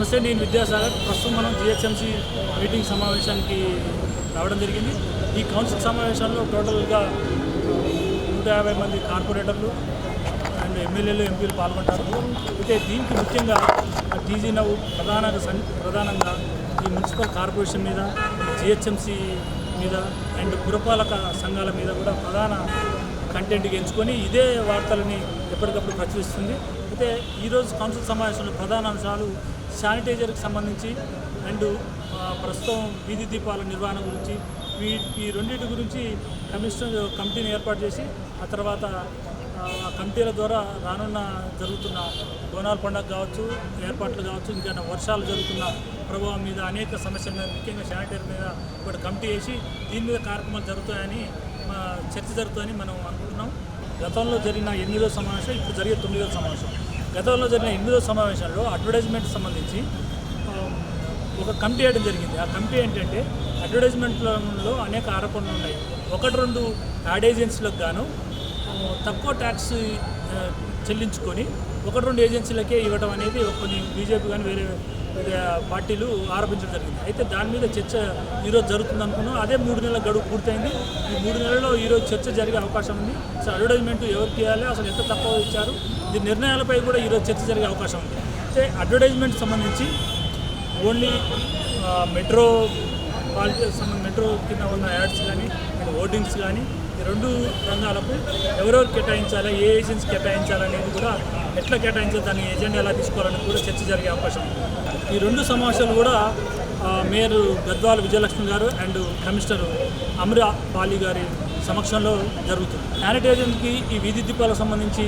నమస్తే నేను విద్యాసాగర్. ప్రస్తుతం మనం జిహెచ్ఎంసీ మీటింగ్ సమావేశానికి రావడం జరిగింది. ఈ కౌన్సిల్ సమావేశంలో టోటల్గా నూట యాభై మంది కార్పొరేటర్లు అండ్ ఎమ్మెల్యేలు ఎంపీలు పాల్గొంటారు. అయితే దీనికి ముఖ్యంగా టీజీ నవ్వు ప్రధానంగా ప్రధానంగా ఈ మున్సిపల్ కార్పొరేషన్ మీద జిహెచ్ఎంసీ మీద అండ్ పురపాలక సంఘాల మీద కూడా ప్రధాన కంటెంట్కి ఎంచుకొని ఇదే వార్తలని ఎప్పటికప్పుడు ప్రచురిస్తుంది. అయితే ఈరోజు కౌన్సిల్ సమావేశంలో ప్రధాన అంశాలు శానిటైజర్కి సంబంధించి అండ్ ప్రస్తుతం వీధి దీపాల నిర్వహణ గురించి వీ ఈ రెండింటి గురించి కమిషనర్ కమిటీని ఏర్పాటు చేసి ఆ తర్వాత ఆ కమిటీల ద్వారా రానున్న జరుగుతున్న బోనాల పండుగ కావచ్చు ఏర్పాట్లు కావచ్చు ఇంకా వర్షాలు జరుగుతున్న ప్రభావం మీద అనేక సమస్యల మీద ముఖ్యంగా శానిటైజర్ మీద ఒకటి కమిటీ వేసి దీని మీద కార్యక్రమాలు జరుగుతాయని చర్చ జరుగుతాయని మనం అనుకుంటున్నాం. గతంలో జరిగిన ఎనిమిదో సమావేశం ఇప్పుడు జరిగే తొమ్మిదో సమావేశం. గతంలో జరిగిన ఎనిమిదో సమావేశంలో అడ్వర్టైజ్మెంట్ సంబంధించి ఒక కమిటీ వేయడం జరిగింది. ఆ కమిటీ ఏంటంటే అడ్వర్టైజ్మెంట్లలో అనేక ఆరోపణలు ఉన్నాయి. ఒకటి రెండు యాడ్ ఏజెన్సీలకు గాను తక్కువ ట్యాక్స్ చెల్లించుకొని ఒకటి రెండు ఏజెన్సీలకే ఇవ్వడం అనేది కొన్ని బీజేపీ కానీ వేరే పార్టీలు ఆరోపించడం జరిగింది. అయితే దాని మీద చర్చ ఈరోజు జరుగుతుంది అనుకున్నాం. అదే మూడు నెలల గడువు పూర్తయింది. ఈ మూడు నెలల్లో ఈరోజు చర్చ జరిగే అవకాశం ఉంది. అసలు అడ్వర్టైజ్మెంట్ ఎవరికి ఇవ్వాలి అసలు ఎంత తక్కువ ఇచ్చారు? ఈ నిర్ణయాలపై కూడా ఈరోజు చర్చ జరిగే అవకాశం ఉంది. అయితే అడ్వర్టైజ్మెంట్ సంబంధించి ఓన్లీ మెట్రో సంబంధించి మెట్రో కింద ఉన్న యాడ్స్ కానీ అండ్ ఓటింగ్స్ కానీ ఈ రెండు రంగాలకు ఎవరెవరు కేటాయించాలి? ఏ ఏజెన్సీ కేటాయించాలనేది కూడా ఎట్లా కేటాయించాలి దాని ఎజెండా ఎలా తీసుకోవాలని కూడా చర్చ జరిగే అవకాశం ఈ రెండు సమావేశాలు కూడా మేయర్ గద్వాల విజయలక్ష్మి గారు అండ్ కమిషనర్ అమృ పాలి గారి సమక్షంలో జరుగుతుంది. శానిటైజర్కి ఈ వీధి దీపాలకు సంబంధించి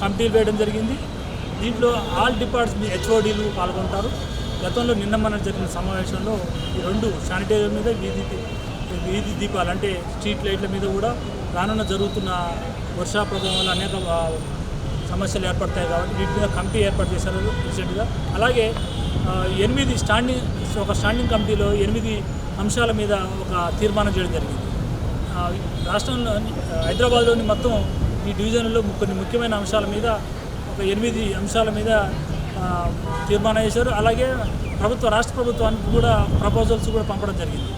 కమిటీలు వేయడం జరిగింది. దీంట్లో ఆల్ డిపార్ట్మెంట్ హెచ్ఓడీలు పాల్గొంటారు. గతంలో నిన్న మన జరిగిన సమావేశంలో ఈ రెండు శానిటైజర్ మీద వీధి వీధి దీపాలు అంటే స్ట్రీట్ లైట్ల మీద కూడా రానున్న జరుగుతున్న వర్షా ప్రభావం వల్ల అనేక సమస్యలు ఏర్పడతాయి కాబట్టి వీటి మీద కమిటీ ఏర్పాటు చేశారు రీసెంట్గా. అలాగే ఎనిమిది స్టాండింగ్ ఒక స్టాండింగ్ కమిటీలో ఎనిమిది అంశాల మీద ఒక తీర్మానం చేయడం జరిగింది. రాష్ట్రంలో హైదరాబాద్లోని మొత్తం ఈ డివిజన్లో కొన్ని ముఖ్యమైన అంశాల మీద ఒక ఎనిమిది అంశాల మీద తీర్మానం చేశారు. అలాగే ప్రభుత్వ రాష్ట్ర ప్రభుత్వానికి కూడా ప్రపోజల్స్ కూడా పంపడం జరిగింది.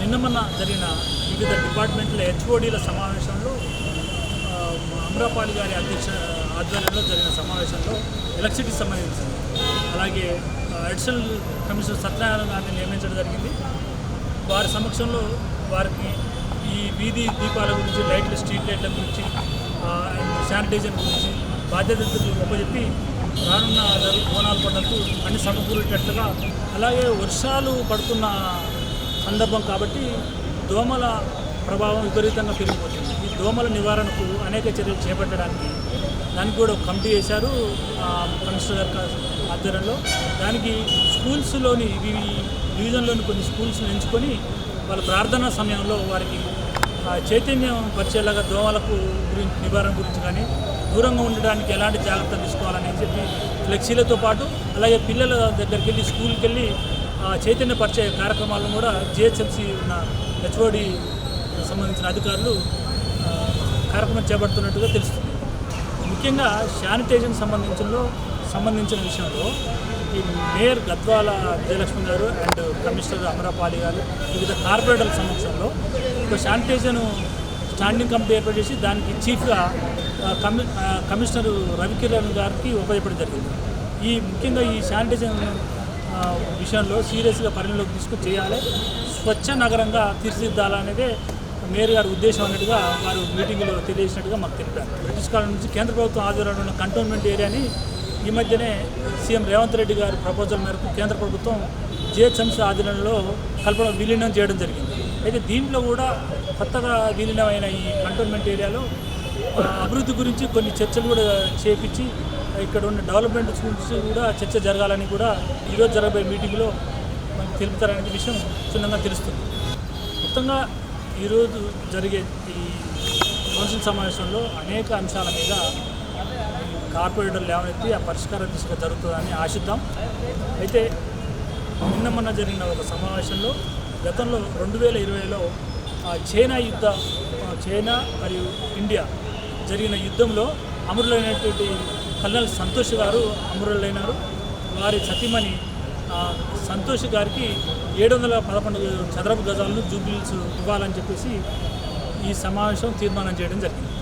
నిన్న మొన్న జరిగిన వివిధ డిపార్ట్మెంట్ల హెచ్ఓడీల సమావేశంలో అమ్రపాలి గారి అధ్యక్ష ఆధ్వర్యంలో జరిగిన సమావేశంలో ఎలక్ట్రిసిటీకి సంబంధించింది అలాగే అడిషనల్ కమిషనర్ సత్యనారాయణ గారిని నియమించడం జరిగింది. వారి సమక్షంలో వారికి ఈ వీధి దీపాల గురించి లైట్లు స్ట్రీట్ లైట్ల గురించి అండ్ శానిటైజర్ గురించి బాధ్యతలు ఒప్పచెప్పి రానున్న జరుగు బోనాల పండుగకు అన్ని సమకూరేటట్లుగా అలాగే వర్షాలు పడుతున్న సందర్భం కాబట్టి దోమల ప్రభావం విపరీతంగా పెరిగిపోతుంది. ఈ దోమల నివారణకు అనేక చర్యలు చేపట్టడానికి దానికి కూడా ఒక కమిటీ వేశారు కమిషనర్ ఆధ్వర్యంలో. దానికి స్కూల్స్లోని ఇవి డివిజన్లోని కొన్ని స్కూల్స్ని ఎంచుకొని వాళ్ళ ప్రార్థనా సమయంలో వారికి చైతన్యం పరిచేలాగా దోమలకు గురించి నివారణ గురించి కానీ దూరంగా ఉండడానికి ఎలాంటి జాగ్రత్తలు తీసుకోవాలని చెప్పి ఫ్లెక్సీలతో పాటు అలాగే పిల్లల దగ్గరికి వెళ్ళి స్కూల్కి వెళ్ళి ఆ, కార్యక్రమాలను కూడా జిహెచ్ఎంసీ ఉన్న హెచ్ఓడి సంబంధించిన అధికారులు కార్యక్రమం చేపడుతున్నట్టుగా తెలుస్తుంది. ముఖ్యంగా శానిటైజేషన్ సంబంధించినలో సంబంధించిన విషయంలో ఈ మేయర్ గద్వాల విజయలక్ష్మి గారు అండ్ కమిషనర్ అమరాపాలి గారు వివిధ కార్పొరేటర్ల సమక్షంలో ఒక శానిటైజేషన్ స్టాండింగ్ కమిటీ ఏర్పాటు చేసి దానికి చీఫ్గా కమి కమిషనర్ రవికిరణ్ గారికి ఉపయోగపడి జరిగింది. ఈ ముఖ్యంగా ఈ శానిటైజేషన్ విషయంలో సీరియస్గా పరిగణలోకి తీసుకుని చేయాలి. స్వచ్ఛ నగరంగా తీర్చిదిద్దాలనేదే మేయర్ గారి ఉద్దేశం అన్నట్టుగా వారు మీటింగ్లో తెలియజేసినట్టుగా మాకు తెలిపారు. బ్రిటిష్ కాలం నుంచి కేంద్ర ప్రభుత్వం ఆధ్వర్యంలో ఉన్న కంటోన్మెంట్ ఏరియాని ఈ మధ్యనే సీఎం రేవంత్ రెడ్డి గారి ప్రపోజల్ మేరకు కేంద్ర ప్రభుత్వం జిహెచ్ఎంసీ ఆధీనంలో కల్పన విలీనం చేయడం జరిగింది. అయితే దీంట్లో కూడా కొత్తగా విలీనమైన ఈ కంటోన్మెంట్ ఏరియాలో అభివృద్ధి గురించి కొన్ని చర్చలు కూడా చేపించి ఇక్కడ ఉన్న డెవలప్మెంట్ గురించి కూడా చర్చ జరగాలని కూడా ఈరోజు జరగబోయే మీటింగ్లో మనకు తెలుపుతారనే విషయం క్షుణ్ణంగా తెలుస్తుంది. మొత్తంగా ఈరోజు జరిగే ఈ కౌన్సిల్ సమావేశంలో అనేక అంశాల మీద ఈ కార్పొరేటర్ లేవనెత్తి ఆ పరిష్కార దిశగా జరుగుతుందని ఆశిద్దాం. అయితే నిన్న మొన్న జరిగిన ఒక సమావేశంలో గతంలో రెండు వేల ఇరవైలో చైనా యుద్ధ చైనా మరియు ఇండియా జరిగిన యుద్ధంలో అమరులైనటువంటి కల్నల్ సంతోష్ గారు అమరులైనారు. వారి సతీమణి సంతోష్ గారికి ఏడు వందల పదకొండు చదరపు గజాలను జూబిల్స్ ఇవ్వాలని చెప్పేసి ఈ సమావేశం తీర్మానం చేయడం జరిగింది.